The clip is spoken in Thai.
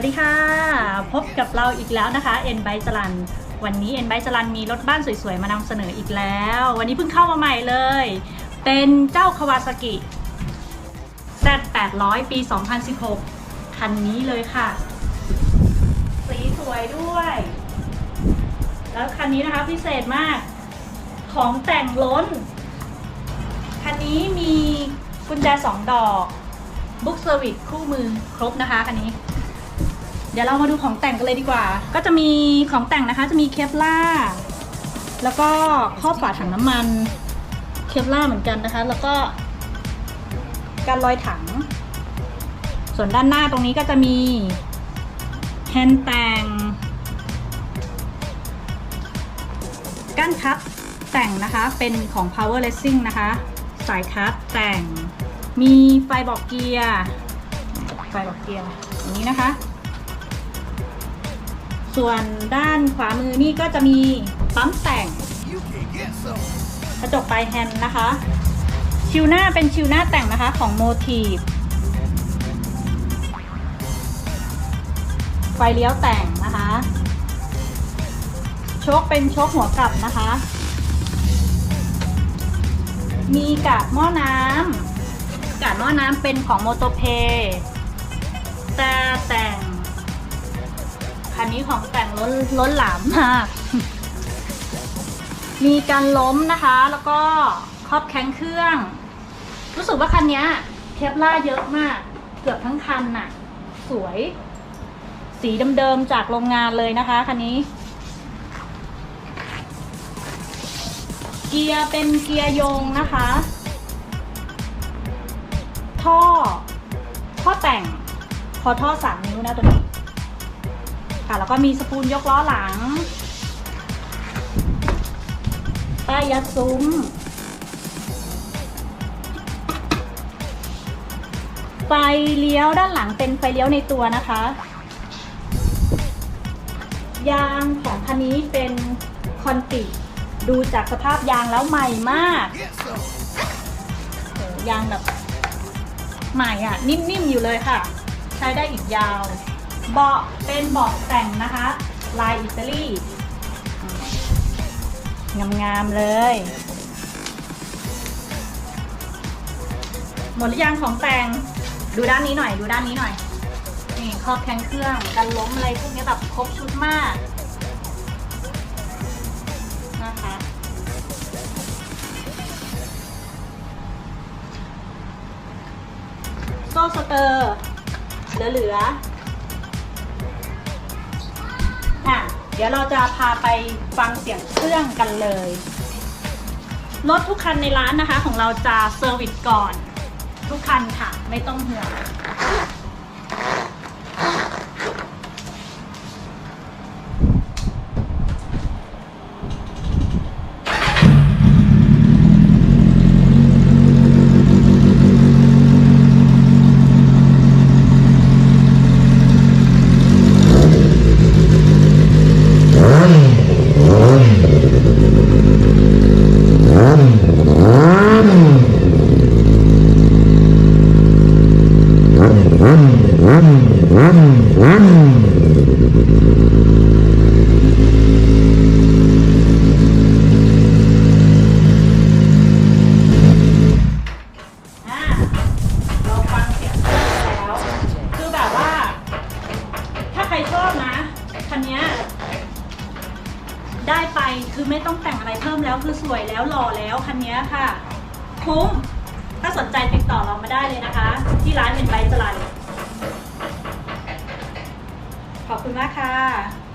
วัสดีค่ะ พบกับเราอีกแล้วนะคะเอ็นไบจรันวันนี้เอ็นไบจรันมีรถบ้านสวยๆ มานำเสนออีกแล้ว วันนี้เพิ่งเข้ามาใหม่เลย เป็นเจ้าคาวาซากิ Z800 ปี 2016 คันนี้เลยค่ะ สีสวยด้วย แล้วคันนี้นะคะพิเศษมาก ของแต่งล้น คันนี้มีกุญแจสองดอกบุ๊กเซอร์วิสคู่มือครบนะคะคันนี้ ดี๋ยวเรามาดูของแต่งกันเลยดีกว่า ก็จะมีของแต่งนะคะ จะมีเคปล่าแล้วก็ครอบฝาถังน้ำมัน เคปล่าเหมือนกันนะคะ แล้วก็การลอยถัง ส่วนด้านหน้าตรงนี้ก็จะมีแฮนด์แต่งก้านคัดแต่งนะคะ เป็นของ Power Racing นะคะ สายคัดแต่ง มีไฟบอกเกียร์ ไฟบอกเกียร์อย่างนี้นะคะ ส่วนด้านขวามือนี่ก็จะมีปั๊มแต่ง กระจกปลายแฮนด์นะคะ ชิวหน้าเป็นชิวหน้าแต่งนะคะของโมทีฟไฟเลี้ยวแต่งนะคะโชคเป็นโชคหัวกลับนะคะ มีกาดหม้อน้ำกาดหม้อน้ำเป็นของโมโตเพแต่แต่ง คันนี้ของแต่งล้นล้นหลามมาก มีการล้มนะคะ แล้วก็ครอบแข้งเครื่อง รู้สึกว่าคันนี้เทปล่าเยอะมาก เกือบทั้งคันน่ะ สวย สีเดิมๆจากโรงงานเลยนะคะคันนี้ เกียร์เป็นเกียร์โยงนะคะ ท่อ ท่อแต่ง พอท่อสามนิ้วนะตัวนี้ ค่ะ แล้วก็มีสปูลยกล้อหลัง ป้ายยัดซุ้ม ไฟเลี้ยวด้านหลังเป็นไฟเลี้ยวในตัวนะคะ ยางของคันนี้เป็นคอนกรีตดูจากสภาพยางแล้วใหม่มาก ยางแบบใหม่อะ นิ่มๆอยู่เลยค่ะ ใช้ได้อีกยาว เบาะเป็นเบาะแต่งนะคะ ลายอิตาลีงามๆเลย หมดหรือยังของแต่งดูด้านนี้หน่อย ดูด้านนี้หน่อย นี่ครอบแข้งเครื่องกันล้มอะไรพวกนี้แบบครบชุดมากนะคะโซ่สเตอร์เหลือ เดี๋ยวเราจะพาไปฟังเสียงเครื่องกันเลย รถทุกคันในร้านนะคะของเราจะเซอร์วิสก่อน ทุกคันค่ะ ไม่ต้องห่วง อ่าเราฟังเสียงเครื่องแล้ว คือแบบว่า ถ้าใครชอบนะคันเนี้ยได้ไปคือไม่ต้องแต่งอะไรเพิ่มแล้วคือสวยแล้วหล่อแล้วคันเนี้ยค่ะ คุ้ม ถ้าสนใจติดต่อเรามาได้เลยนะคะ ที่ร้านเป็นไบจรัน คุณมากค่ะ